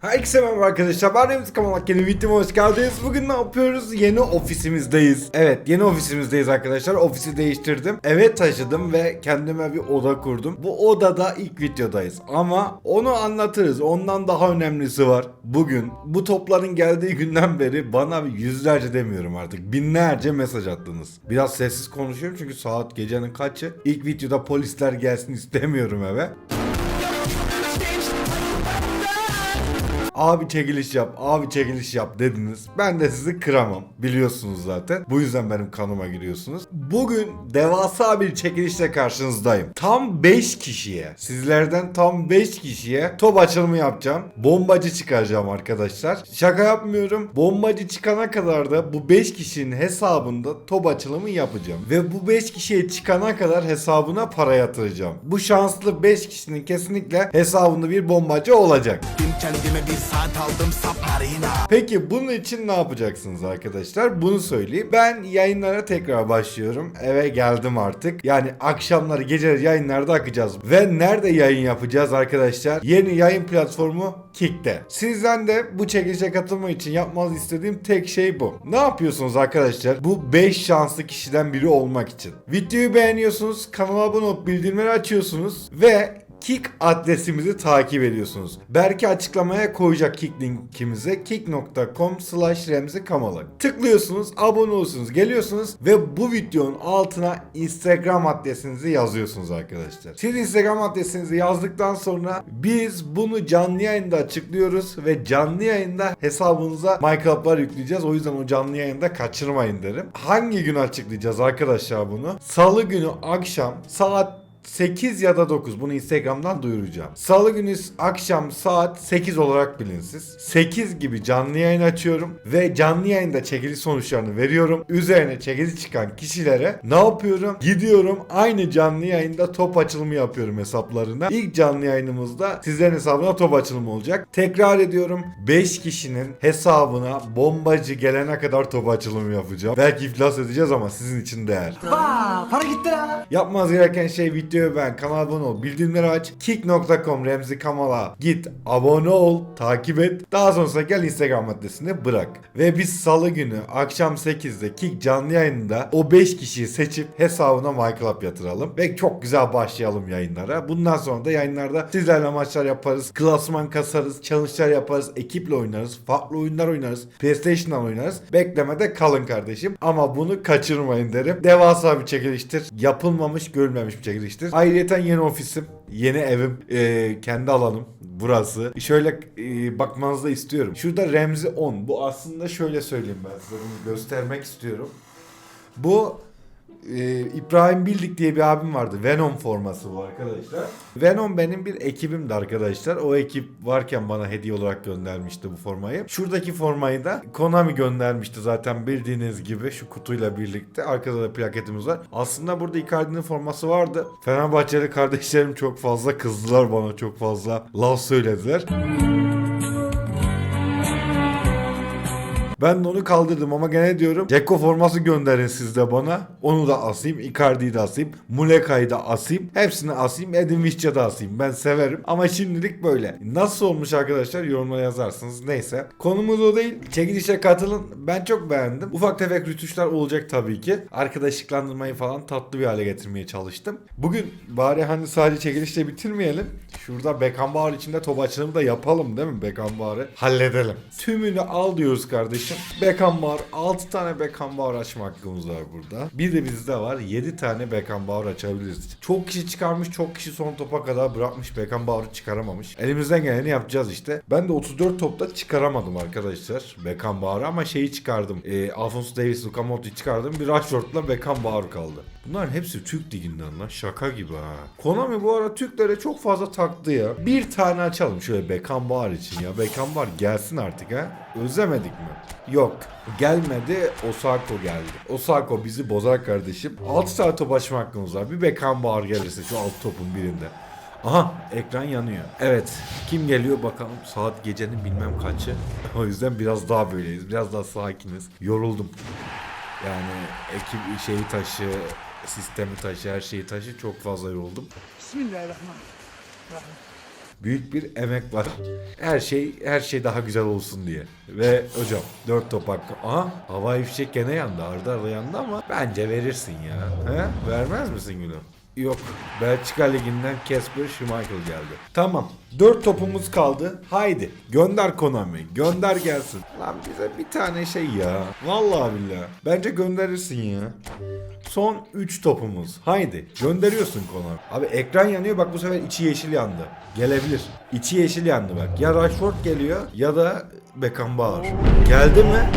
Herkese merhaba arkadaşlar ben Remzi Kamalak yeni videoma hoş geldiniz. Bugün ne yapıyoruz? Yeni ofisimizdeyiz. Evet yeni ofisimizdeyiz arkadaşlar. Ofisi değiştirdim Eve taşıdım ve kendime bir oda kurdum. Bu odada ilk videodayız Ama onu anlatırız. Ondan daha önemlisi var. Bugün bu topların geldiği günden beri Bana yüzlerce demiyorum artık Binlerce mesaj attınız. Biraz sessiz konuşuyorum çünkü saat gecenin kaçı? İlk videoda polisler gelsin istemiyorum eve Abi çekiliş yap, abi çekiliş yap dediniz. Ben de sizi kıramam. Biliyorsunuz zaten. Bu yüzden benim kanıma giriyorsunuz. Bugün devasa bir çekilişle karşınızdayım. Tam 5 kişiye, sizlerden tam 5 kişiye top açılımı yapacağım. Bombacı çıkaracağım arkadaşlar. Şaka yapmıyorum. Bombacı çıkana kadar da bu 5 kişinin hesabında top açılımı yapacağım. Ve bu 5 kişiye çıkana kadar hesabına para yatıracağım. Bu şanslı 5 kişinin kesinlikle hesabında bir bombacı olacak. Kendime bir saat aldım submarina Peki bunun için ne yapacaksınız arkadaşlar? Bunu söyleyeyim. Ben yayınlara tekrar başlıyorum. Eve geldim artık. Yani akşamları geceleri yayınlarda akacağız. Ve nerede yayın yapacağız arkadaşlar? Yeni yayın platformu Kick'te. Sizden de bu çekilişe katılmak için yapmanızı istediğim tek şey bu. Ne yapıyorsunuz arkadaşlar? Bu 5 şanslı kişiden biri olmak için. Videoyu beğeniyorsunuz, kanala abone olup bildirimleri açıyorsunuz ve Kick adresimizi takip ediyorsunuz. Belki açıklamaya koyacak Kick linkimize kick.com slash remzi kamalı. Tıklıyorsunuz, abone olursunuz, geliyorsunuz ve bu videonun altına Instagram adresinizi yazıyorsunuz arkadaşlar. Siz Instagram adresinizi yazdıktan sonra biz bunu canlı yayında açıklıyoruz ve canlı yayında hesabınıza MyClub'lar yükleyeceğiz. O yüzden o canlı yayında kaçırmayın derim. Hangi gün açıklayacağız arkadaşlar bunu? Salı günü akşam saat 8 ya da 9 bunu Instagram'dan duyuracağım. Salı günü akşam saat 8 olarak bilin siz. 8 gibi canlı yayın açıyorum ve canlı yayında çekiliş sonuçlarını veriyorum. Üzerine çekiliş çıkan kişilere ne yapıyorum? Gidiyorum aynı canlı yayında top açılımı yapıyorum hesaplarına. İlk canlı yayınımızda sizlerin hesabına top açılımı olacak. Tekrar ediyorum 5 kişinin hesabına bombacı gelene kadar top açılımı yapacağım. Belki iflas edeceğiz ama sizin için değer. Vaa para gitti lan Yapmanız gereken şey videoyu beğen, kanala abone ol, bildirimleri aç. Kick.com Remzi Kamal'a git, abone ol, takip et. Daha sonrasında gel Instagram adresini bırak. Ve biz salı günü akşam 8'de Kick canlı yayınında o 5 kişiyi seçip hesabına MyClub yatıralım. Ve çok güzel başlayalım yayınlara. Bundan sonra da yayınlarda sizlerle maçlar yaparız. Klasman kasarız, challenge'lar yaparız, ekiple oynarız, farklı oyunlar oynarız, PlayStation'dan oynarız. Beklemede kalın kardeşim. Ama bunu kaçırmayın derim. Devasa bir çekiliştir. Yapılmamış, görülmemiş bir çekiliştir. Ayrıca yeni ofisim, yeni evim, eee, kendi alanım burası. Şöyle eee, bakmanızı da istiyorum. Şurada Remzi 10. Bu aslında şöyle söyleyeyim ben size bunu göstermek istiyorum. Bu e, İbrahim Bildik diye bir abim vardı. Venom forması bu arkadaşlar. Venom benim bir ekibimdi arkadaşlar. O ekip varken bana hediye olarak göndermişti bu formayı. Şuradaki formayı da Konami göndermişti zaten bildiğiniz gibi şu kutuyla birlikte. Arkada da plaketimiz var. Aslında burada Icardi'nin forması vardı. Fenerbahçeli kardeşlerim çok fazla kızdılar bana. Çok fazla laf söylediler. Ben de onu kaldırdım ama gene diyorum Ceko forması gönderin siz de bana. Onu da asayım. Icardi'yi de asayım. Muleka'yı da asayım. Hepsini asayım. Edin Visca da asayım. Ben severim. Ama şimdilik böyle. Nasıl olmuş arkadaşlar yorumlara yazarsınız. Neyse. Konumuz o değil. Çekilişe katılın. Ben çok beğendim. Ufak tefek rütuşlar olacak tabii ki. Arkadaşlıklandırmayı falan tatlı bir hale getirmeye çalıştım. Bugün bari hani sadece çekilişle bitirmeyelim. Şurada Beckenbauer içinde top açılımı da yapalım değil mi Beckenbauer'ı? Halledelim. Tümünü al diyoruz kardeşim. Beckenbauer 6 tane Beckenbauer açma hakkımız var burada. Bir de bizde var 7 tane Beckenbauer açabiliriz. Çok kişi çıkarmış çok kişi son topa kadar bırakmış Beckenbauer'ı çıkaramamış. Elimizden geleni yapacağız işte. Ben de 34 topta çıkaramadım arkadaşlar Beckenbauer'ı ama şeyi çıkardım. E, Alphonso Davies, Luka Modric çıkardım. Bir Rashford'la Beckenbauer kaldı. Bunların hepsi Türk liginden lan. Şaka gibi ha. Konami bu ara Türklere çok fazla taktı ya. Bir tane açalım şöyle Beckenbauer için ya. Beckenbauer gelsin artık ha. Özlemedik mi? Yok. Gelmedi. Osako geldi. Osako bizi bozar kardeşim. 6 saat top açma hakkımız var. Bir Beckenbauer gelirse şu alt topun birinde. Aha ekran yanıyor. Evet kim geliyor bakalım saat gecenin bilmem kaçı. o yüzden biraz daha böyleyiz. Biraz daha sakiniz. Yoruldum. Yani ekip şeyi taşı, sistemi taşı, her şeyi taşı çok fazla yoruldum. Bismillahirrahmanirrahim. Büyük bir emek var. Her şey her şey daha güzel olsun diye. Ve hocam 4 top hakkı. Aha havai fişek gene yandı. Arda arda yandı ama bence verirsin ya. He? Vermez misin Gülüm? Yok. Belçika Ligi'nden Casper Schmeichel geldi. Tamam. 4 topumuz kaldı. Haydi. Gönder Konami. Gönder gelsin. Lan bize bir tane şey ya. Vallahi billahi. Bence gönderirsin ya. Son 3 topumuz. Haydi. Gönderiyorsun Konami. Abi ekran yanıyor. Bak bu sefer içi yeşil yandı. Gelebilir. İçi yeşil yandı bak. Ya Rashford geliyor ya da Beckenbauer. Geldi mi?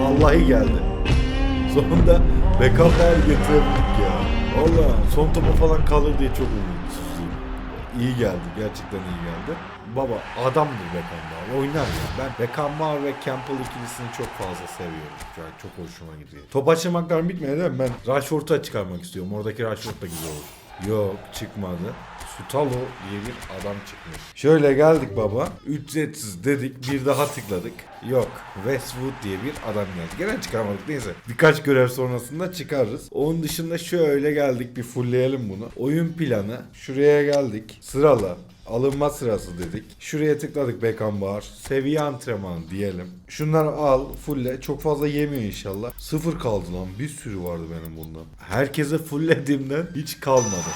Vallahi geldi. Sonunda Beckenbauer getirebildik ya. Valla son topa falan kalır diye çok umutsuzum. İyi geldi. Gerçekten iyi geldi. Baba adamdır Beckenbauer. Oynar ya. Ben Beckenbauer ve Campbell ikilisini çok fazla seviyorum. Yani çok hoşuma gidiyor. Top açılmaklar bitmedi değil mi? Ben Rashford'u çıkarmak istiyorum. Oradaki Rashford da güzel olur. Yok çıkmadı. Sutalo diye bir adam çıkmış. Şöyle geldik baba. Ücretsiz dedik. Bir daha tıkladık. Yok. Westwood diye bir adam geldi. Gene çıkarmadık neyse. Birkaç görev sonrasında çıkarırız. Onun dışında şöyle geldik bir fullleyelim bunu. Oyun planı. Şuraya geldik. Sırala. Alınma sırası dedik. Şuraya tıkladık Beckenbauer. Seviye antrenmanı diyelim. Şunları al, fulle. Çok fazla yemiyor inşallah. Sıfır kaldı lan. Bir sürü vardı benim bundan. Herkese fulllediğimden hiç kalmadı.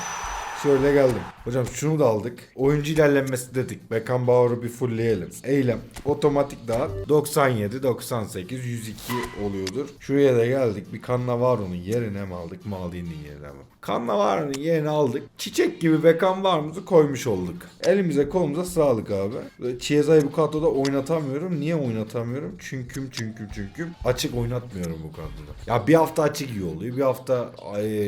Şöyle geldim. Hocam şunu da aldık. Oyuncu ilerlenmesi dedik. Beckenbauer'u bir fullleyelim. Eylem. Otomatik daha 97, 98, 102 oluyordur. Şuraya da geldik. Bir Cannavaro'nun yerine mi aldık? Maldini'nin yerine mi? Cannavaro'nun yerine aldık. Çiçek gibi Beckenbauer'umuzu koymuş olduk. Elimize kolumuza sağlık abi. Chiesa'yı bu kadroda oynatamıyorum. Niye oynatamıyorum? Çünkü çünkü çünkü açık oynatmıyorum bu kadroda. Ya bir hafta açık iyi oluyor. Bir hafta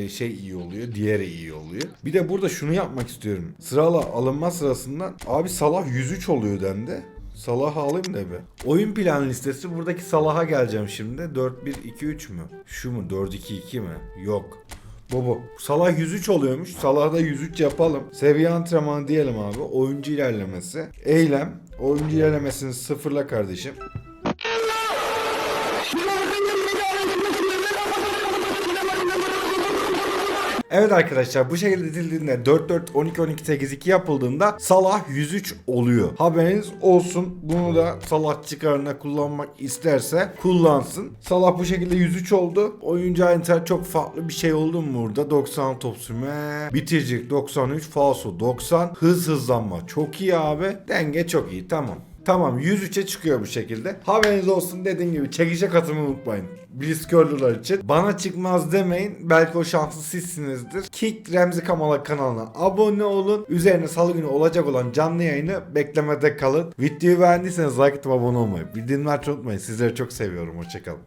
şey iyi oluyor. Diğeri iyi oluyor. Bir de burada şunu yapmak istiyorum. Sırala alınma sırasından abi Salah 103 oluyor dendi. Salah'ı alayım da be. Oyun plan listesi buradaki Salah'a geleceğim şimdi. 4-1-2-3 mü? Şu mu? 4-2-2 mi? Yok. Bu bu. Salah 103 oluyormuş. Salah'da 103 yapalım. Seviye antrenmanı diyelim abi. Oyuncu ilerlemesi. Eylem. Oyuncu ilerlemesini sıfırla kardeşim. Evet arkadaşlar bu şekilde dizildiğinde 4-4-12-12-8-2 yapıldığında Salah 103 oluyor. Haberiniz olsun. Bunu da Salah çıkarına kullanmak isterse kullansın. Salah bu şekilde 103 oldu. Oyuncu ayrıntılar çok farklı bir şey oldu mu burada? 90 top sürme, bitiricilik 93, falso 90, hız hızlanma çok iyi abi. Denge çok iyi tamam. Tamam 103'e çıkıyor bu şekilde. Haberiniz olsun dediğim gibi çekişe katılmayı unutmayın. Blitzkörlüler için. Bana çıkmaz demeyin. Belki o şanslı sizsinizdir. Kick Remzi Kamal'a kanalına abone olun. Üzerine salı günü olacak olan canlı yayını beklemede kalın. Videoyu beğendiyseniz like atıp abone olmayı. Bildirimleri açmayı unutmayın. Sizleri çok seviyorum. Hoşçakalın.